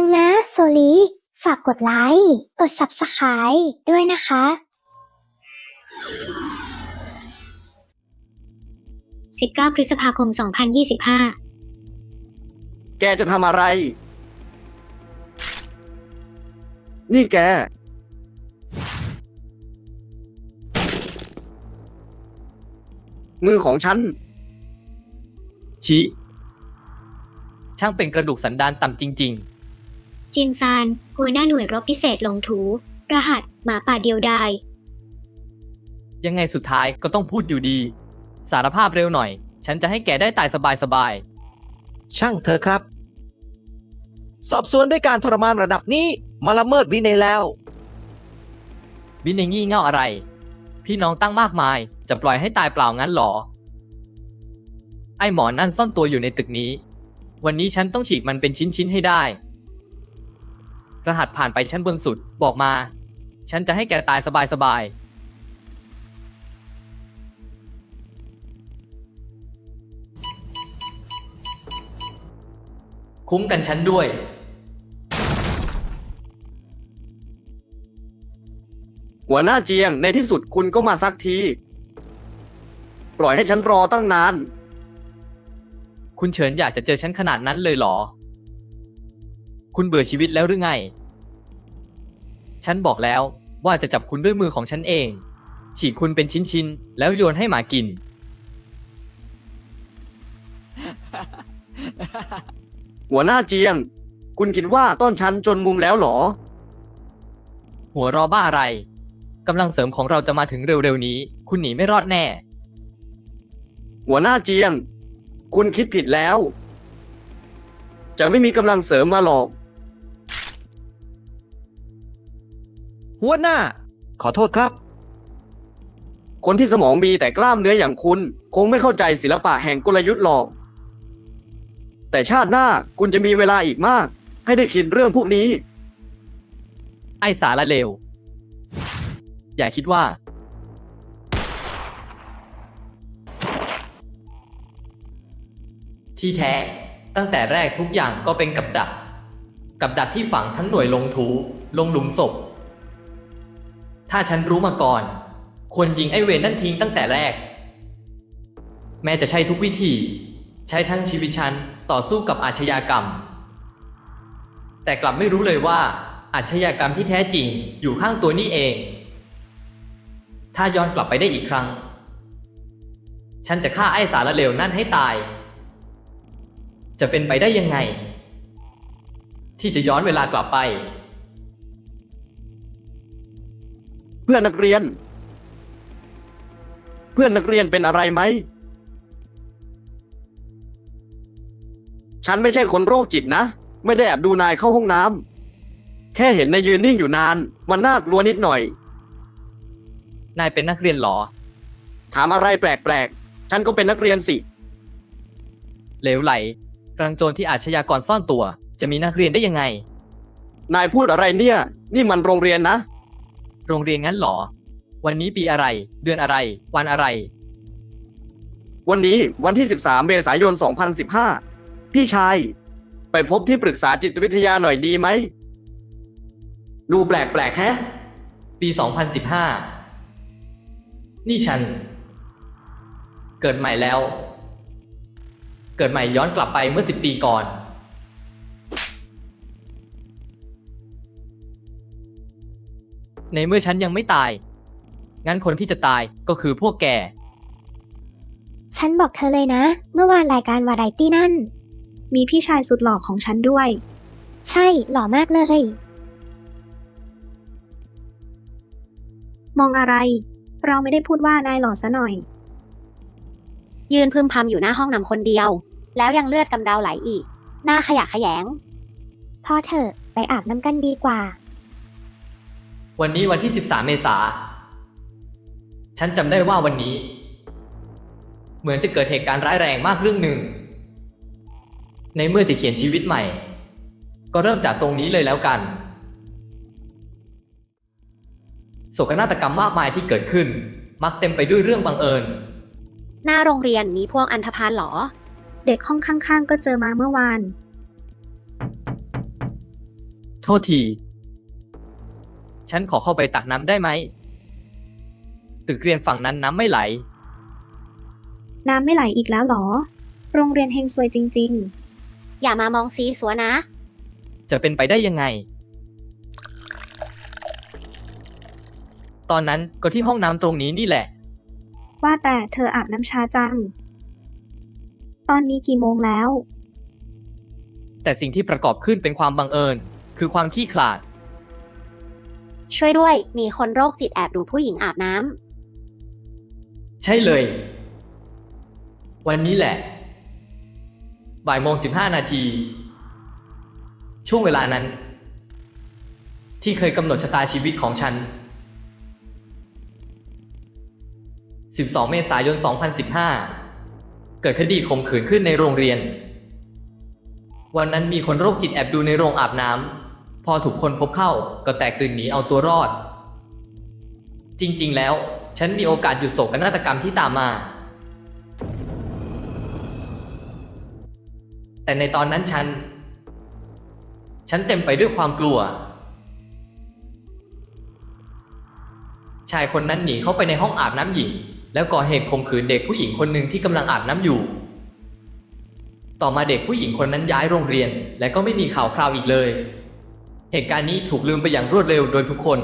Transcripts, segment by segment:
มังนะโซลีฝากกดไลค์ กด Subscribe ด้วยนะคะ 19 พฤษภาคม 2025 แกจะทำอะไร นี่แก มือของฉัน ชิ ช่างเป็นกระดูกสันดานต่ำจริง จินซานหัวหน้าหน่วยรบพิเศษลงถู รหัส หมาป่าเดียวดายๆยังไงสุดท้ายก็ต้องพูดอยู่ดี สารภาพเร็วหน่อย ฉันจะให้แกได้ตายสบายช่างเธอะครับ สอบสวนด้วยการทรมานระดับนี้มาละเมิดวินัยแล้วๆวินในงี่เง่าอะไร พี่น้องตั้งมากมาย จะปล่อยให้ตายเปล่างั้นหรอ ไอ้หมอนั่นซ่อนตัวอยู่ในตึกนี้ วันนี้ฉันต้องฉีกมันเป็นชิ้นๆให้ได้ รหัสผ่านไปชั้นบนสุดบอกมา ฉันจะให้แกตายสบายๆ คุ้มกันฉันด้วย หัวหน้าเจียงในที่สุดคุณก็มาสักที ปล่อยให้ฉันรอตั้งนาน คุณเฉินอยากจะเจอฉันขนาดนั้นเลยเหรอ คุณเบื่อชีวิตแล้วหรือไง ฉันบอกแล้วว่าจะจับคุณด้วยมือของฉันเอง ฉีกคุณเป็นชิ้นๆ แล้วโยนให้หมากิน หัวหน้าเจียง คุณคิดว่าต้นฉันจนมุมแล้วเหรอ หัวเรอบ้าอะไร กำลังเสริมของเราจะมาถึงเร็วๆนี้ คุณหนีไม่รอดแน่ หัวหน้าเจียง คุณคิดผิดแล้ว จะไม่มีกำลังเสริมมาหรอก หัวหน้า ขอโทษครับ คนที่สมองมีแต่กล้ามเนื้ออย่างคุณ คงไม่เข้าใจศิลปะแห่งกลยุทธ์หรอก แต่ชาติหน้าคุณจะมีเวลาอีกมาก ให้ได้คิดเรื่องพวกนี้ ไอ้สารเลว อย่าคิดว่า ที่แท้ ตั้งแต่แรกทุกอย่างก็เป็นกับดัก กับดักที่ฝังทั้งหน่วยลงถูลงหลุมศพ ถ้าฉันรู้มาก่อน ควรยิงไอ้เวรนั่นทิ้งตั้งแต่แรก แม้จะใช้ทุกวิธี ใช้ทั้งชีวิตฉันต่อสู้กับอาชญากรรม แต่กลับไม่รู้เลยว่า อาชญากรรมที่แท้จริงอยู่ข้างตัวนี่เอง ถ้าย้อนกลับไปได้อีกครั้ง ฉันจะฆ่าไอ้สารเลวนั่นให้ตาย จะเป็นไปได้ยังไง ที่จะย้อนเวลากลับไป พื่อนนักเรียน เพื่อนนักเรียนเป็นอะไรไหม ฉันไม่ใช่คนโรคจิตนะ ไม่ได้แอบดูนายเข้าห้องน้ำแค่เห็นนายยืนนิ่งอยู่นาน มันน่ากลัวนิดหน่อย นายเป็นนักเรียนเหรอ ถามอะไรแปลกๆ ฉันก็เป็นนักเรียนสิ เหลวไหลรังโจรที่อาชญากรซ่อนตัว จะมีนักเรียนได้ยังไง นายพูดอะไรเนี่ย นี่มันโรงเรียนนะ โรงเรียนงั้นเหรอ วันนี้ปีอะไร เดือนอะไร วันอะไร วันนี้วันที่ 13 เมษายน 2015 พี่ชาย ไปพบที่ปรึกษาจิตวิทยาหน่อยดีไหม ดูแปลกๆแฮะ ปี 2015 นี่ฉัน เกิดใหม่แล้ว เกิดใหม่ย้อนกลับไปเมื่อสิบปีก่อน ในเมื่อฉันยังไม่ตาย งั้นคนที่จะตายก็คือพวกแก ฉันบอกเธอเลยนะ เมื่อวานรายการวาไรตี้นั่น มีพี่ชายสุดหล่อของฉันด้วย ใช่หล่อมากเลย มองอะไร เราไม่ได้พูดว่านายหล่อซะหน่อย ยืนพึมพำอยู่หน้าห้องนำคนเดียว แล้วยังเลือดกำเดาไหลอีก หน้าขยะแขยงพอเถอะไปอาบน้ำกันดีกว่า วันนี้วันที่ 13 เมษา ฉันจำได้ว่าวันนี้ เหมือนจะเกิดเหตุการณ์ร้ายแรงมากเรื่องหนึ่ง ในเมื่อจะเขียนชีวิตใหม่ ก็เริ่มจากตรงนี้เลยแล้วกันโศกนาฏกรรมมากมายที่เกิดขึ้น มักเต็มไปด้วยเรื่องบังเอิญ หน้าโรงเรียนมีพวกอันธพาลเหรอเด็กห้องข้างๆก็เจอมาเมื่อวานพอเถอะไปอาบน้ำกันดีกว่าหโศกนาฏกรรมมากมายที่เกิดขึ้นมักเต็มไปด้วยเรื่องบังเอิญเด็กห้องข้างๆ ก็เจอมาเมื่อวาน โทษที ฉันขอเข้าไปตักน้ำได้ไหม ตึกเรียนฝั่งนั้นน้ำไม่ไหล น้ำไม่ไหลอีกแล้วเหรอ โรงเรียนเฮงซวยจริง อย่ามามองซีสัวนะ จะเป็นไปได้ยังไง ตอนนั้นก็ที่ห้องน้ำตรงนี้นี่แหละ ๆ ว่าแต่เธออาบน้ำชาจัง ตอนนี้กี่โมงแล้ว แต่สิ่งที่ประกอบขึ้นเป็นความบังเอิญ คือความขี้ขลาด ช่วยด้วย มีคนโรคจิตแอบดูผู้หญิงอาบน้ำใช่เลย วันนี้แหละ บ่ายโมงสิบห้านาที ช่วงเวลานั้น ที่เคยกำหนดชะตาชีวิตของฉัน 12 เมษายน 2015 เกิดคดีข่มขืนขึ้นในโรงเรียน วันนั้นมีคนโรคจิตแอบดูในโรงอาบน้ำ อถูกคนพบเข้าก็แตกตื่นหนีเอาตัวรอด จริง ๆ แล้ว ฉันมีโอกาสหยุดโศกนาฏกรรมที่ตามมา แต่ในตอนนั้นฉัน ฉันเต็มไปด้วยความกลัว ชายคนนั้นหนีเข้าไปในห้องอาบน้ำหญิง แล้วก่อเหตุข่มขืนเด็กผู้หญิงคนหนึ่งที่กำลังอาบน้ำอยู่ต่อมาเด็กผู้หญิงคนนั้นย้ายโรงเรียน และก็ไม่มีข่าวคราวอีกเลย เหตุการณ์นี้ถูกลืมไปอย่างรวดเร็วโดยทุกคน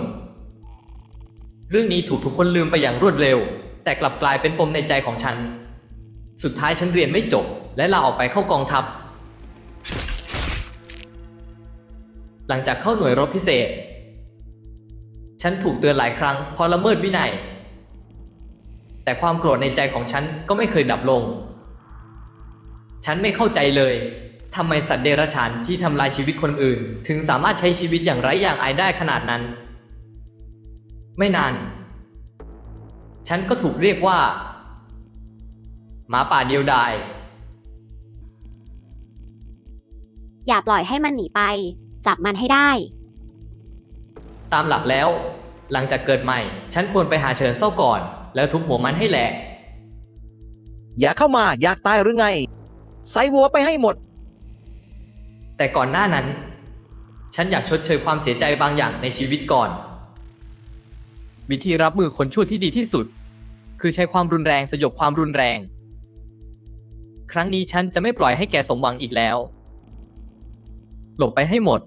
เรื่องนี้ถูกทุกคนลืมไปอย่างรวดเร็ว แต่กลับกลายเป็นปมในใจของฉัน สุดท้ายฉันเรียนไม่จบ และลาออกไปเข้ากองทัพ หลังจากเข้าหน่วยรบพิเศษ ฉันถูกเตือนหลายครั้งเพราะละเมิดวินัย แต่ความโกรธในใจของฉันก็ไม่เคยดับลง ฉันไม่เข้าใจเลย ทำไมสัตว์เดรัจฉานที่ทำลายชีวิตคนอื่น ถึงสามารถใช้ชีวิตอย่างไร้อย่างอายได้ขนาดนั้น ไม่นาน ฉันก็ถูกเรียกว่า หมาป่าเดียวดาย อย่าปล่อยให้มันหนีไป จับมันให้ได้ ตามหลักแล้ว หลังจากเกิดใหม่ ฉันควรไปหาเฉินเศร้าก่อน แล้วทุบหัวมันให้แหลกอย่าเข้ามาอยากตายหรือไง ใส่วัวไปให้หมด แต่ก่อนหน้านั้น ฉันอยากชดเชยความเสียใจบางอย่างในชีวิตก่อน วิธีรับมือคนชั่วที่ดีที่สุด คือใช้ความรุนแรงสยบความรุนแรง ครั้งนี้ฉันจะไม่ปล่อยให้แกสมหวังอีกแล้ว หลบไปให้หมด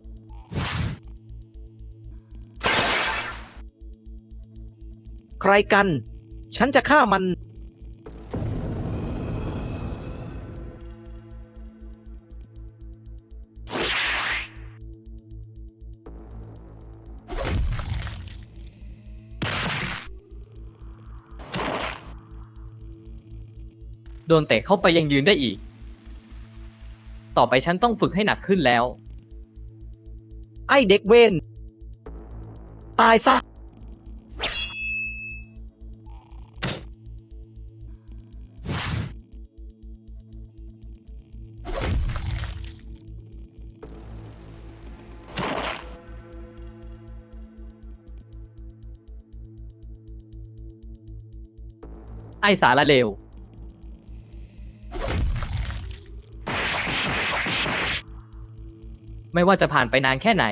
ใครกัน ฉันจะฆ่ามัน โดนเตะเข้าไปยังยืนได้อีก ต่อไปฉันต้องฝึกให้หนักขึ้นแล้ว ไอเด็กเวนตายซะ ไอ้สารเลว ไม่ว่าจะผ่านไปนานแค่ไหน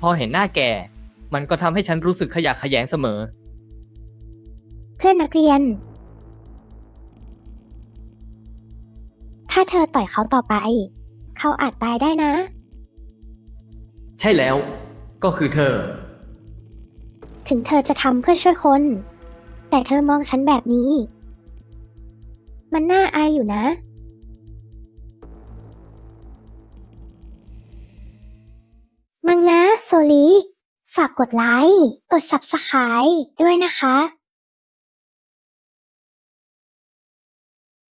พอเห็นหน้าแก มันก็ทำให้ฉันรู้สึกขยะแขยงเสมอ เพื่อนนักเรียน ถ้าเธอต่อยเขาต่อไป เขาอาจตายได้นะ ใช่แล้ว ก็คือเธอ ถึงเธอจะทำเพื่อช่วยคน แต่เธอมองฉันแบบนี้ มันน่าอายอยู่นะ นะโซลี ฝากกดไลค์ กด Subscribe ด้วยนะคะ